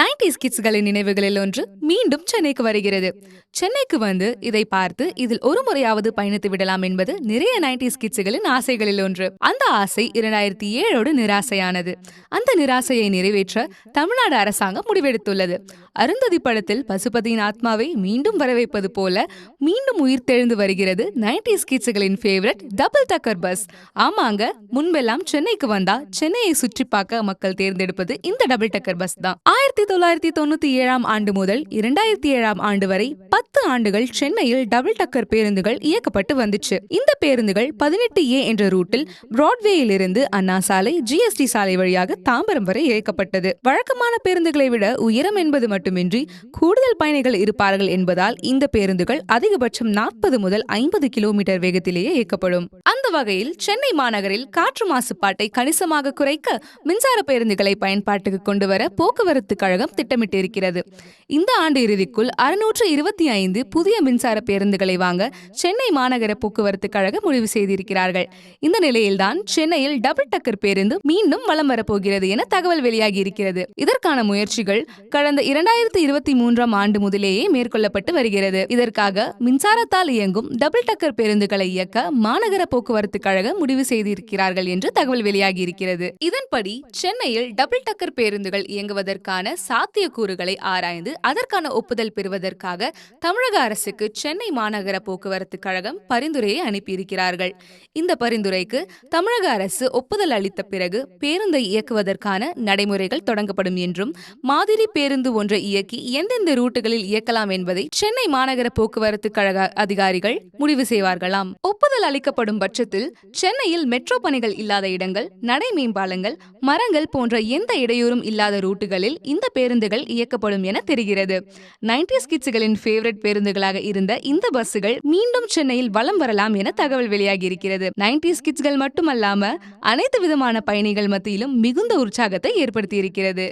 Nineties கிட்ஸ்களின் நினைவுகளில் ஒன்று மீண்டும் சென்னைக்கு வருகிறது. சென்னைக்கு வந்து இதை பார்த்து இதில் ஒரு முறையாவது பயணித்து விடலாம் என்பது நிறைய நைன்டிஸ் கிட்ஸ்களின் ஆசைகளில் ஒன்று. அந்த ஆசை இரண்டாயிரத்தி ஏழோடு நிராசையானது. அந்த நிராசையை நிறைவேற்ற தமிழ்நாடு அரசாங்கம் முடிவெடுத்துள்ளது. அருந்ததி படத்தில் பசுபதியின் ஆத்மாவை மீண்டும் வரவேற்பது போல மீண்டும் உயிர் தெழுந்து வருகிறது நைன்டிஸ் கிட்ஸ்களின் ஃபேவரட் டபுள் டக்கர் பஸ் ஆமாங்க முன்பெல்லாம் சென்னைக்கு வந்தா சென்னையை சுற்றி பார்க்க மக்கள் தேர்ந்தெடுப்பது இந்த டபுள் டக்கர் பஸ் தான். ஆயிரத்தி தொள்ளாயிரத்தி தொண்ணூத்தி ஏழாம் ஆண்டு முதல் இரண்டாயிரத்தி ஏழாம் ஆண்டு வரை பத்து ஆண்டுகள் சென்னையில் டபுள் டக்கர் பேருந்துகள் இயக்கப்பட்டு வந்துச்சு. இந்த பேருந்துகள் பதினெட்டு ஏ என்ற ரூட்டில் பிராட்வேயில் இருந்து அண்ணா சாலை ஜிஎஸ்டி சாலை வழியாக தாம்பரம் வரை இயக்கப்பட்டது வழக்கமான பேருந்துகளை விட உயரம் என்பது மட்டுமின்றி கூடுதல் பயணிகள் இருப்பார்கள் என்பதால் இந்த பேருந்துகள் அதிகபட்சம் நாற்பது முதல் ஐம்பது கிலோமீட்டர் வேகத்திலேயே இயக்கப்படும். அந்த வகையில் சென்னை மாநகரில் காற்று மாசுபாட்டை கணிசமாக குறைக்க மின்சார பேருந்துகளை பயன்பாட்டுக்கு கொண்டு வர போக்குவரத்து கழகம் திட்டமிட்டிருக்கிறது. இந்த ஆண்டு இறுதிக்குள் அறுநூற்று இருபத்தி ஐந்து புதிய மின்சார பேருந்துகளை வாங்க சென்னை மாநகர போக்குவரத்து கழகம் முடிவு செய்திருக்கிறார்கள். இந்த நிலையில்தான் சென்னையில் டபுள் டக்கர் பேருந்து மீண்டும் வலம் வரப்போகிறது என தகவல் வெளியாகி இருக்கிறது இதற்கான முயற்சிகள் கடந்த இரண்டாயிரத்தி இருபத்தி மூன்றாம் ஆண்டு முதலேயே மேற்கொள்ளப்பட்டு வருகிறது. இதற்காக மின்சாரத்தால் இயங்கும் டபுள் டக்கர் பேருந்துகளை இயக்க மாநகர போக்குவரத்து கழகம் முடிவு செய்திருக்கிறார்கள் என்று தகவல் வெளியாகி இருக்கிறது இதன்படி சென்னையில் டபுள் டக்கர் பேருந்துகள் இயங்குவதற்கான சாத்தியக்கூறுகளை ஆராய்ந்து அதற்கான ஒப்புதல் பெறுவதற்காக தமிழக அரசுக்கு சென்னை மாநகர போக்குவரத்து கழகம் பரிந்துரையை அனுப்பியிருக்கிறார்கள். இந்த பரிந்துரைக்கு தமிழக அரசு ஒப்புதல் அளித்த பிறகு பேருந்தை இயக்குவதற்கான நடைமுறைகள் தொடங்கப்படும் என்றும் மாதிரி பேருந்து ஒன்றை இயக்கி எந்தெந்த ரூட்டுகளில் இயக்கலாம் என்பதை சென்னை மாநகர போக்குவரத்து கழக அதிகாரிகள் முடிவு செய்வார்களாம். ஒப்புதல் அளிக்கப்படும் பட்சத்தில் சென்னையில் மெட்ரோ பணிகள் இல்லாத இடங்கள் நடை மேம்பாலங்கள் மரங்கள் போன்ற எந்த இடையூறும் இல்லாத ரூட்டுகளில் இந்த பேருந்துகள் இயக்கப்படும் என தெரிகிறது. நைன்டிஸ் கிட்ஸ்களின் ஃபேவரட் பேருந்துகளாக இருந்த இந்த பஸ்ஸுகள் மீண்டும் சென்னையில் வலம் வரலாம் என தகவல் வெளியாகி இருக்கிறது நைன்டிஸ் கிட்ஸ்கள் மட்டுமல்லாம அனைத்து விதமான பயணிகள் மத்தியிலும் மிகுந்த உற்சாகத்தை ஏற்படுத்தி இருக்கிறது